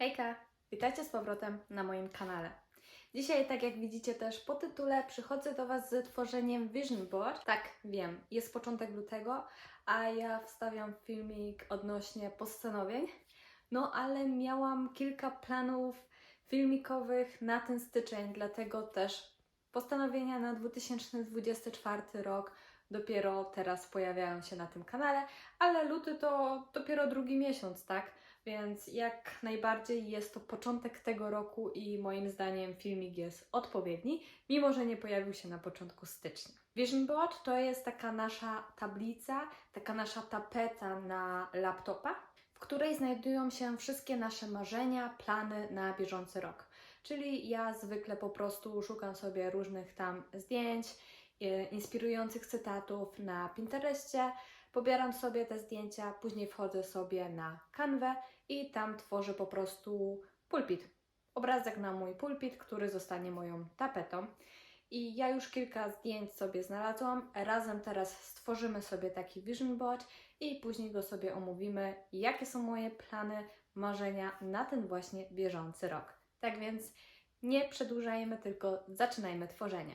Hejka! Witajcie z powrotem na moim kanale. Dzisiaj, tak jak widzicie też po tytule, przychodzę do Was z tworzeniem Vision Board. Tak, wiem, jest początek lutego, a ja wstawiam filmik odnośnie postanowień. No ale miałam kilka planów filmikowych na ten styczeń, dlatego też postanowienia na 2024 rok dopiero teraz pojawiają się na tym kanale, ale luty to dopiero drugi miesiąc, tak? Więc jak najbardziej jest to początek tego roku i moim zdaniem filmik jest odpowiedni, mimo że nie pojawił się na początku stycznia. Vision Board to jest taka nasza tablica, taka nasza tapeta na laptopa, w której znajdują się wszystkie nasze marzenia, plany na bieżący rok. Czyli ja zwykle po prostu szukam sobie różnych tam zdjęć, e, inspirujących cytatów na Pinterestie, pobieram sobie te zdjęcia, później wchodzę sobie na kanwę i tam tworzę po prostu pulpit. Obrazek na mój pulpit, który zostanie moją tapetą. I ja już kilka zdjęć sobie znalazłam. Razem teraz stworzymy sobie taki vision board i później go sobie omówimy, jakie są moje plany, marzenia na ten właśnie bieżący rok. Tak więc nie przedłużajmy, tylko zaczynajmy tworzenie.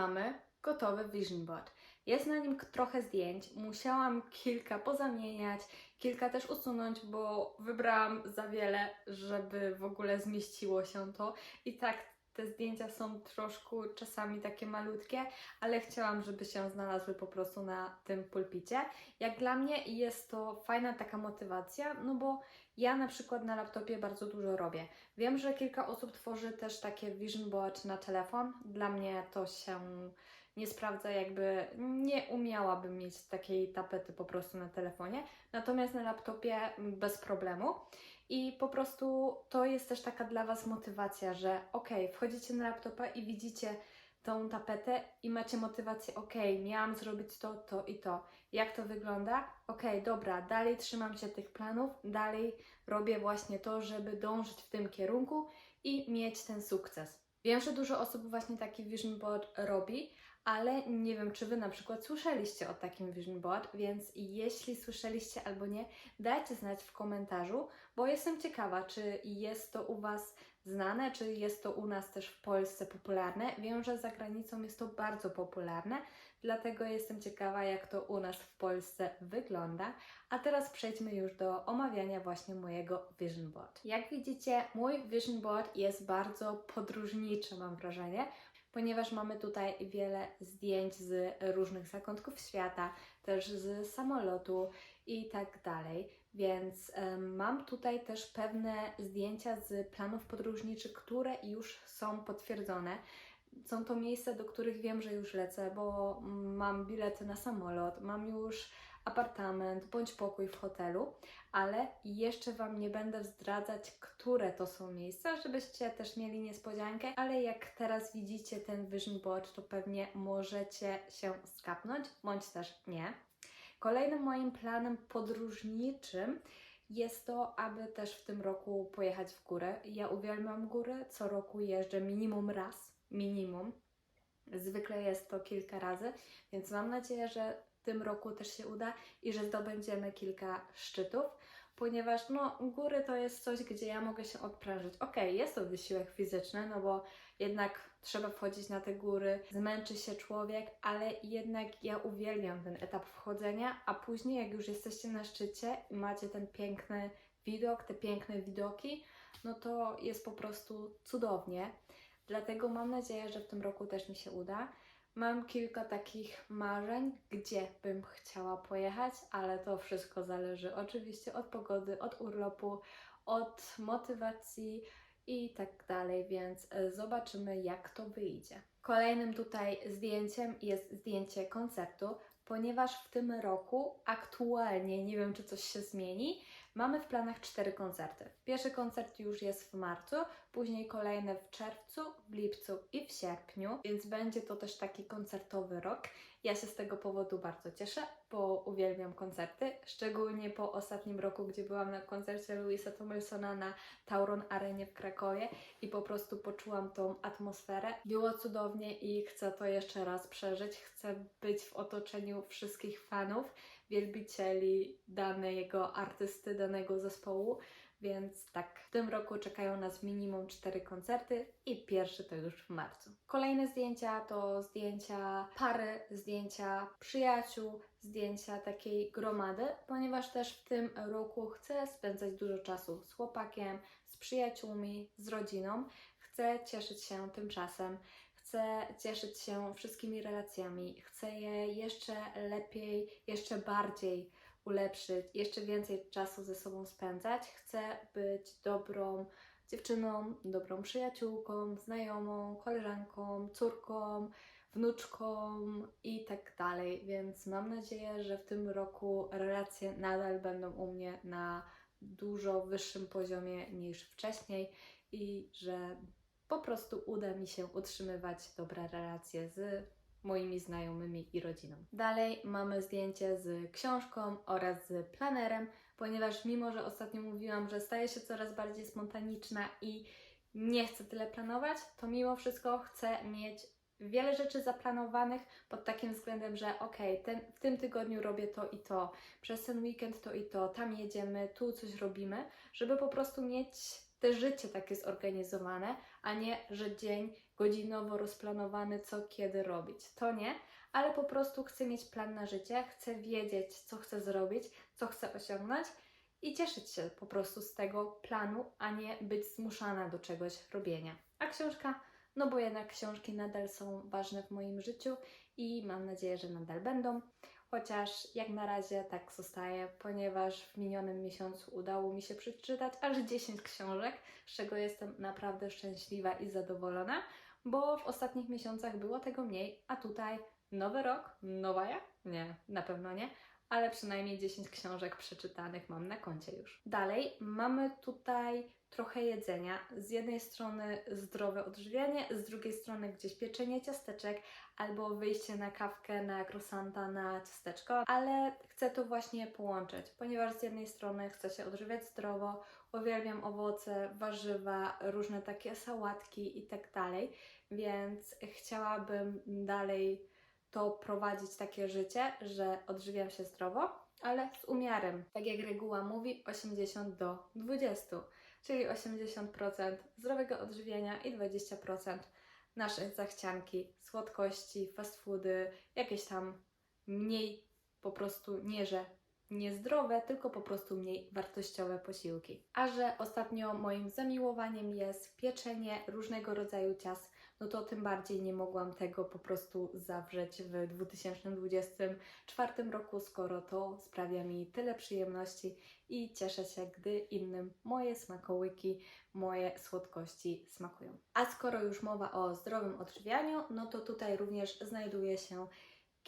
Mamy gotowy vision board. Jest na nim trochę zdjęć. Musiałam kilka pozamieniać, kilka też usunąć, bo wybrałam za wiele, żeby w ogóle zmieściło się to. I tak te zdjęcia są troszkę czasami takie malutkie, ale chciałam, żeby się znalazły po prostu na tym pulpicie. Jak dla mnie jest to fajna taka motywacja, no bo ja na przykład na laptopie bardzo dużo robię. Wiem, że kilka osób tworzy też takie vision board na telefon. Dla mnie to się nie sprawdza, jakby nie umiałabym mieć takiej tapety po prostu na telefonie. Natomiast na laptopie bez problemu. I po prostu to jest też taka dla Was motywacja, że ok, wchodzicie na laptopa i widzicie tą tapetę i macie motywację, ok, miałam zrobić to, to i to. Jak to wygląda? Ok, dobra, dalej trzymam się tych planów, dalej robię właśnie to, żeby dążyć w tym kierunku i mieć ten sukces. Wiem, że dużo osób właśnie taki vision board robi, ale nie wiem, czy Wy na przykład słyszeliście o takim vision board, więc jeśli słyszeliście albo nie, dajcie znać w komentarzu, bo jestem ciekawa, czy jest to u Was znane, czy jest to u nas też w Polsce popularne. Wiem, że za granicą jest to bardzo popularne, dlatego jestem ciekawa, jak to u nas w Polsce wygląda. A teraz przejdźmy już do omawiania właśnie mojego vision board. Jak widzicie, mój vision board jest bardzo podróżniczy, mam wrażenie, ponieważ mamy tutaj wiele zdjęć z różnych zakątków świata, też z samolotu i tak dalej. Więc mam tutaj też pewne zdjęcia z planów podróżniczych, które już są potwierdzone. Są to miejsca, do których wiem, że już lecę, bo mm, mam bilety na samolot, mam już apartament bądź pokój w hotelu, ale jeszcze Wam nie będę zdradzać, które to są miejsca, żebyście też mieli niespodziankę, ale jak teraz widzicie ten vision board, to pewnie możecie się skapnąć, bądź też nie. Kolejnym moim planem podróżniczym jest to, aby też w tym roku pojechać w górę. Ja uwielbiam góry, co roku jeżdżę minimum raz, minimum. Zwykle jest to kilka razy, więc mam nadzieję, że tym roku też się uda i że zdobędziemy kilka szczytów, ponieważ no, góry to jest coś, gdzie ja mogę się odprężyć. Okej, jest to wysiłek fizyczny, no bo jednak trzeba wchodzić na te góry, zmęczy się człowiek, ale jednak ja uwielbiam ten etap wchodzenia, a później jak już jesteście na szczycie i macie ten piękny widok, te piękne widoki, no to jest po prostu cudownie. Dlatego mam nadzieję, że w tym roku też mi się uda. Mam kilka takich marzeń, gdzie bym chciała pojechać, ale to wszystko zależy oczywiście od pogody, od urlopu, od motywacji i tak dalej, więc e, zobaczymy, jak to wyjdzie. Kolejnym tutaj zdjęciem jest zdjęcie koncertu, ponieważ w tym roku aktualnie, nie wiem czy coś się zmieni, mamy w planach cztery koncerty. Pierwszy koncert już jest w marcu, później kolejne w czerwcu, w lipcu i w sierpniu, więc będzie to też taki koncertowy rok. Ja się z tego powodu bardzo cieszę, bo uwielbiam koncerty, szczególnie po ostatnim roku, gdzie byłam na koncercie Louisa Tomlinsona na Tauron Arenie w Krakowie i po prostu poczułam tą atmosferę. Było cudownie i chcę to jeszcze raz przeżyć. Chcę być w otoczeniu wszystkich fanów, wielbicieli danego artysty, danego zespołu. Więc tak, w tym roku czekają nas minimum cztery koncerty i pierwszy to już w marcu. Kolejne zdjęcia to zdjęcia pary, zdjęcia przyjaciół, zdjęcia takiej gromady, ponieważ też w tym roku chcę spędzać dużo czasu z chłopakiem, z przyjaciółmi, z rodziną. Chcę cieszyć się tym czasem, chcę cieszyć się wszystkimi relacjami, chcę je jeszcze lepiej, jeszcze bardziej ulepszyć, jeszcze więcej czasu ze sobą spędzać. Chcę być dobrą dziewczyną, dobrą przyjaciółką, znajomą, koleżanką, córką, wnuczką i tak dalej. Więc mam nadzieję, że w tym roku relacje nadal będą u mnie na dużo wyższym poziomie niż wcześniej i że po prostu uda mi się utrzymywać dobre relacje z moimi znajomymi i rodziną. Dalej mamy zdjęcie z książką oraz z planerem, ponieważ mimo, że ostatnio mówiłam, że staję się coraz bardziej spontaniczna i nie chcę tyle planować, to mimo wszystko chcę mieć wiele rzeczy zaplanowanych pod takim względem, że ten, w tym tygodniu robię to i to, przez ten weekend to i to, tam jedziemy, tu coś robimy, żeby po prostu mieć te życie takie zorganizowane, a nie, że dzień godzinowo rozplanowany, co kiedy robić. To nie, ale po prostu chcę mieć plan na życie, chcę wiedzieć, co chcę zrobić, co chcę osiągnąć i cieszyć się po prostu z tego planu, a nie być zmuszana do czegoś robienia. A książka, no bo jednak książki nadal są ważne w moim życiu i mam nadzieję, że nadal będą. Chociaż jak na razie tak zostaje, ponieważ w minionym miesiącu udało mi się przeczytać aż 10 książek, z czego jestem naprawdę szczęśliwa i zadowolona, bo w ostatnich miesiącach było tego mniej, a tutaj nowy rok, nowa ja? Nie, na pewno nie, ale przynajmniej 10 książek przeczytanych mam na koncie już. Dalej mamy tutaj trochę jedzenia. Z jednej strony zdrowe odżywianie, z drugiej strony gdzieś pieczenie ciasteczek albo wyjście na kawkę, na croissanta, na ciasteczko, ale chcę to właśnie połączyć, ponieważ z jednej strony chcę się odżywiać zdrowo, uwielbiam owoce, warzywa, różne takie sałatki i tak dalej, więc chciałabym dalej to prowadzić takie życie, że odżywiam się zdrowo, ale z umiarem. Tak jak reguła mówi, 80 do 20, czyli 80% zdrowego odżywienia i 20% nasze zachcianki, słodkości, fast foody, jakieś tam mniej po prostu nie, że niezdrowe, tylko po prostu mniej wartościowe posiłki. A że ostatnio moim zamiłowaniem jest pieczenie różnego rodzaju ciast, no to tym bardziej nie mogłam tego po prostu zawrzeć w 2024 roku, skoro to sprawia mi tyle przyjemności i cieszę się, gdy innym moje smakołyki, moje słodkości smakują. A skoro już mowa o zdrowym odżywianiu, no to tutaj również znajduje się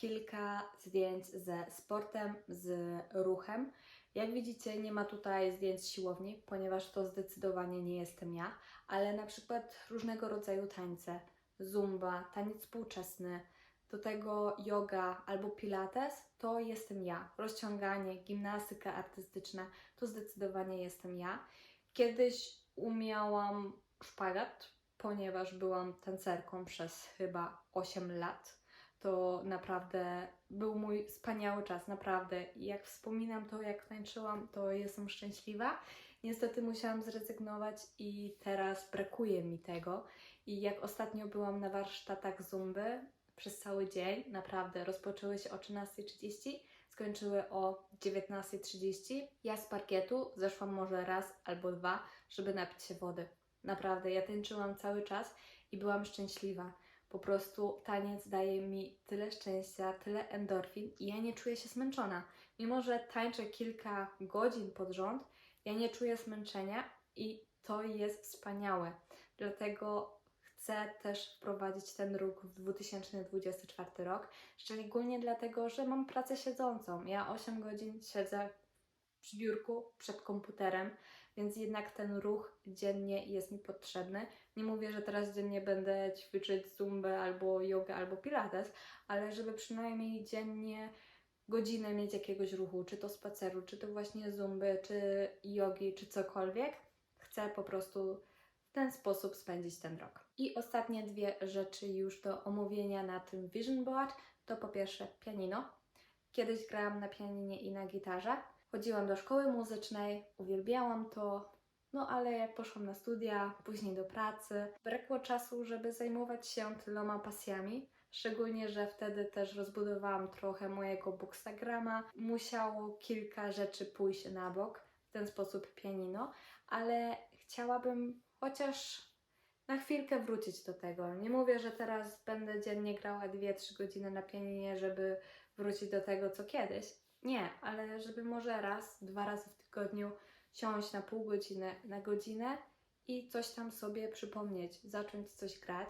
kilka zdjęć ze sportem, z ruchem. Jak widzicie, nie ma tutaj zdjęć siłowni, ponieważ to zdecydowanie nie jestem ja, ale na przykład różnego rodzaju tańce, zumba, taniec współczesny, do tego yoga albo pilates, to jestem ja. Rozciąganie, gimnastyka artystyczna, to zdecydowanie jestem ja. Kiedyś umiałam szpagat, ponieważ byłam tancerką przez chyba 8 lat to naprawdę był mój wspaniały czas, naprawdę. Jak wspominam to, jak tańczyłam, to jestem szczęśliwa. Niestety musiałam zrezygnować i teraz brakuje mi tego. I jak ostatnio byłam na warsztatach zumby przez cały dzień, naprawdę rozpoczęły się o 13.30, skończyły o 19.30. Ja z parkietu zeszłam może raz albo dwa, żeby napić się wody. Naprawdę, ja tańczyłam cały czas i byłam szczęśliwa Po prostu taniec daje mi tyle szczęścia, tyle endorfin i ja nie czuję się zmęczona. Mimo, że tańczę kilka godzin pod rząd, ja nie czuję zmęczenia i to jest wspaniałe. Dlatego chcę też wprowadzić ten ruch w 2024 rok, szczególnie dlatego, że mam pracę siedzącą. Ja 8 godzin siedzę przy biurku, przed komputerem, więc jednak ten ruch dziennie jest mi potrzebny. Nie mówię, że teraz dziennie będę ćwiczyć zumbę albo jogę albo pilates, ale żeby przynajmniej dziennie godzinę mieć jakiegoś ruchu, czy to spaceru, czy to właśnie zumby, czy jogi, czy cokolwiek, chcę po prostu w ten sposób spędzić ten rok. I ostatnie dwie rzeczy już do omówienia na tym Vision Board to po pierwsze pianino. Kiedyś grałam na pianinie i na gitarze. Chodziłam do szkoły muzycznej, uwielbiałam to, no ale jak poszłam na studia, później do pracy, brakło czasu, żeby zajmować się tyloma pasjami. Szczególnie, że wtedy też rozbudowałam trochę mojego bookstagrama. Musiało kilka rzeczy pójść na bok, w ten sposób pianino, ale chciałabym chociaż na chwilkę wrócić do tego. Nie mówię, że teraz będę dziennie grała 2-3 godziny na pianinie, żeby wrócić do tego, co kiedyś. Nie, ale żeby może raz, dwa razy w tygodniu siąść na pół godziny, na godzinę i coś tam sobie przypomnieć, zacząć coś grać.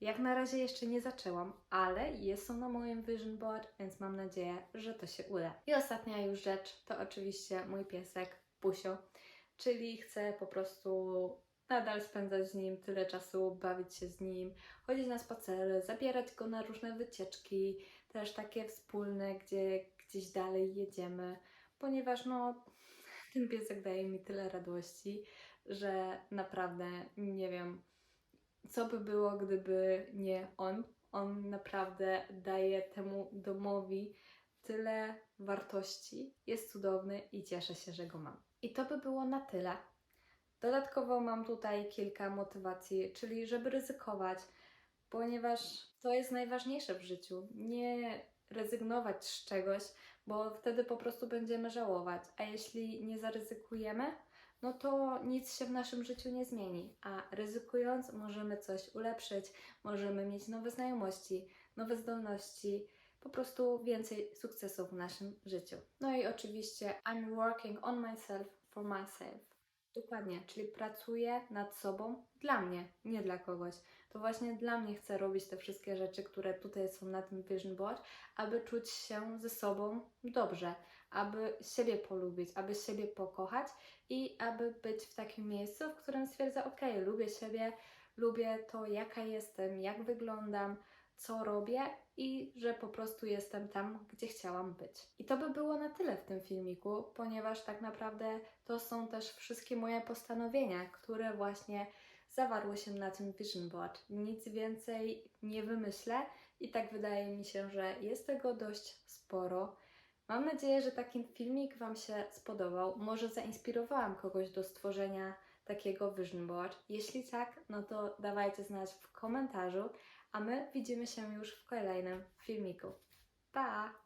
Jak na razie jeszcze nie zaczęłam, ale jest to na moim vision board, więc mam nadzieję, że to się uda. I ostatnia już rzecz to oczywiście mój piesek Pusio, czyli chcę po prostu nadal spędzać z nim tyle czasu, bawić się z nim, chodzić na spacery, zabierać go na różne wycieczki, też takie wspólne, gdzie gdzieś dalej jedziemy, ponieważ no ten piesek daje mi tyle radości, że naprawdę nie wiem, co by było, gdyby nie on. On naprawdę daje temu domowi tyle wartości, jest cudowny i cieszę się, że go mam. I to by było na tyle. Dodatkowo mam tutaj kilka motywacji, czyli żeby ryzykować, ponieważ to jest najważniejsze w życiu. Nie rezygnować z czegoś, bo wtedy po prostu będziemy żałować. A jeśli nie zaryzykujemy, no to nic się w naszym życiu nie zmieni. A ryzykując, możemy coś ulepszyć, możemy mieć nowe znajomości, nowe zdolności, po prostu więcej sukcesów w naszym życiu. No i oczywiście, I'm working on myself for myself. Dokładnie, czyli pracuję nad sobą dla mnie, nie dla kogoś. To właśnie dla mnie chcę robić te wszystkie rzeczy, które tutaj są na tym Vision Board, aby czuć się ze sobą dobrze, aby siebie polubić, aby siebie pokochać i aby być w takim miejscu, w którym stwierdzę, ok, lubię siebie, lubię to, jaka jestem, jak wyglądam, co robię i że po prostu jestem tam, gdzie chciałam być. I to by było na tyle w tym filmiku, ponieważ tak naprawdę to są też wszystkie moje postanowienia, które właśnie zawarły się na tym Vision Board. Nic więcej nie wymyślę i tak wydaje mi się, że jest tego dość sporo. Mam nadzieję, że taki filmik Wam się spodobał. Może zainspirowałam kogoś do stworzenia takiego Vision Board. Jeśli tak, no to dawajcie znać w komentarzu, a my widzimy się już w kolejnym filmiku. Pa!